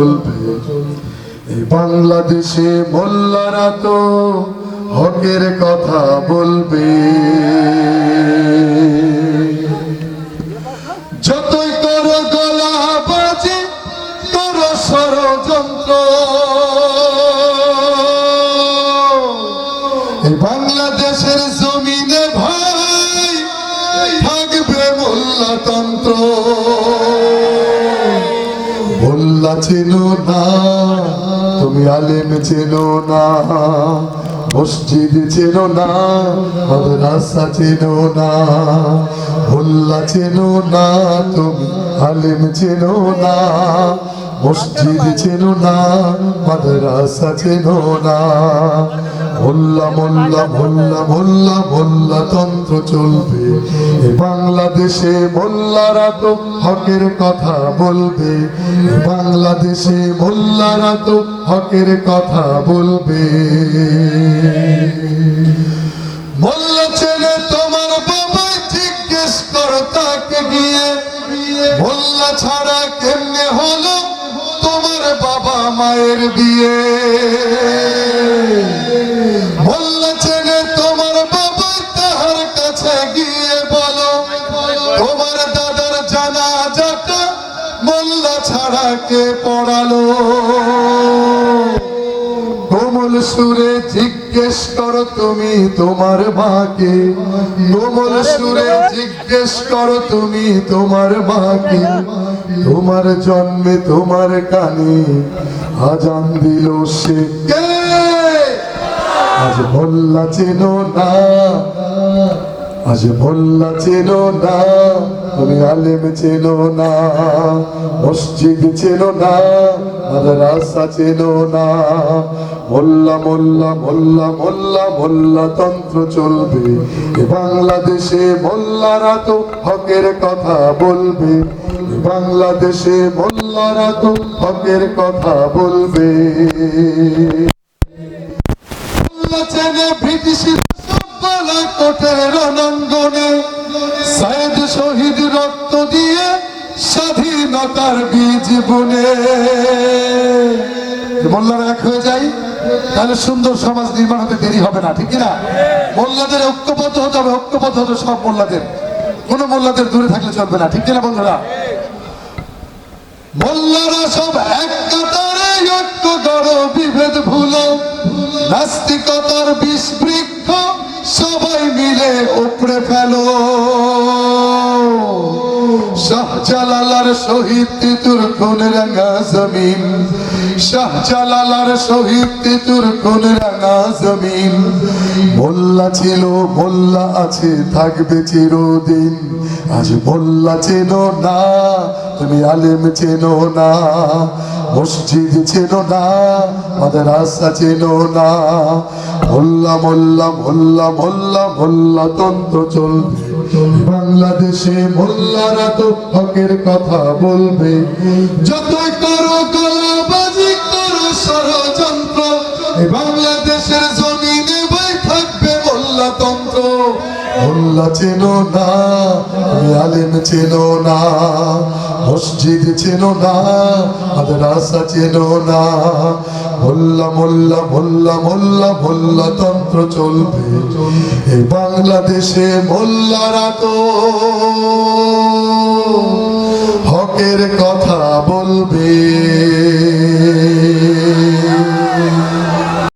চলবে এই বাংলাদেশে মোল্লারা তো হকের কথা বলবে। যতই তোর গলা বাজে তোর ষড়যন্ত্র মোল্লা চেনো না, তুমি আলেম চেনো না, মসজিদ চেনো না, মাদ্রাসা চেনো না হুল্লা চেনো না, তুমি আলেম চেনো না, মসজিদ চেনো না, মাদ্রাসা চেনো না। মোল্লা মোল্লা, ভোল্লা ভোল্লা ভোল্লা তন্ত্র চলবে। বাংলাদেশে মোল্লারা তো হকের কথা বলবে। বাংলাদেশে মোল্লারা তো হকের কথা বলবে। ছেলে তোমার বাবা জিজ্ঞেস করো তাকে গিয়ে। মোল্লা ছাড়া কেমনে হলো তোমার বাবা মায়ের বিয়ে? তোমার দাদার জানাজাটা মোল্লা ছাড়া কে পড়ালো? কোমল সুরে জিজ্ঞেস করো তুমি তোমার মাকে। কোমল সুরে জিজ্ঞেস করো তুমি তোমার মাকে। তোমার জন্মে তোমার কানে আজান দিল সে কে? আজ মোল্লা চেনো না। আজ মোল্লা চেনো না, তুমি আলেম ছিল না, মসজিদ চেনো না, মাদ্রাসা চেনো না। মোল্লা মোল্লা মোল্লা মোল্লা মোল্লা, তন্ত্র চলবে। বাংলাদেশে মোল্লারা তো হকের কথা বলবে। বাংলাদেশে মোল্লারা তো হকের কথা বলবে। শহীদ রক্ত দিয়ে স্বাধীনতার বীজ বুনে। মোল্লারা এক হয়ে যাই তাহলে সুন্দর সমাজ নির্মাণ হতে দেরি হবে না, ঠিক না? মোল্লাদের ঐক্যবদ্ধ হতে হবে, ঐক্যবদ্ধ হতে সব মোল্লাদের। কোনো মোল্লাদের দূরে থাকলে চলবে না, ঠিক না বন্ধুরা? মোল্লারা সব এক কাতারে ঐক্য গড় বিভেদ ভুলো। নাস্তিকতার বিষ বৃক্ষ সবাই মিলে উপড়ে ফেলো। শাহজালালার শহীদ তিতুর কোন রাঙা জমিন। শাহজালালার শহীদ তিতুর কোন রাঙা জমিন। মোল্লা ছিল, মোল্লা আছে, থাকবে চিরদিন। আজ মোল্লা চেনো না, তুমি আলেম চেনো না। মসজিদ চেনো না, মাদ্রাসা চেনো না। মোল্লা মোল্লা মোল্লা মোল্লা মোল্লা, তন্ত্র চলবে। বাংলাদেশে মোল্লারা তো হকের কথা বলবে। যতই করো গলাবাজি করো ষড়যন্ত্র বাংলাদেশের মোল্লা চেনো না, আলেম চেনো না, মসজিদ ছিল না, মাদ্রাসা চেনো না। মোল্লা মোল্লা মোল্লা মোল্লা মোল্লা তন্ত্র চলবে। এই বাংলাদেশে মোল্লারা তো হকের কথা বলবে।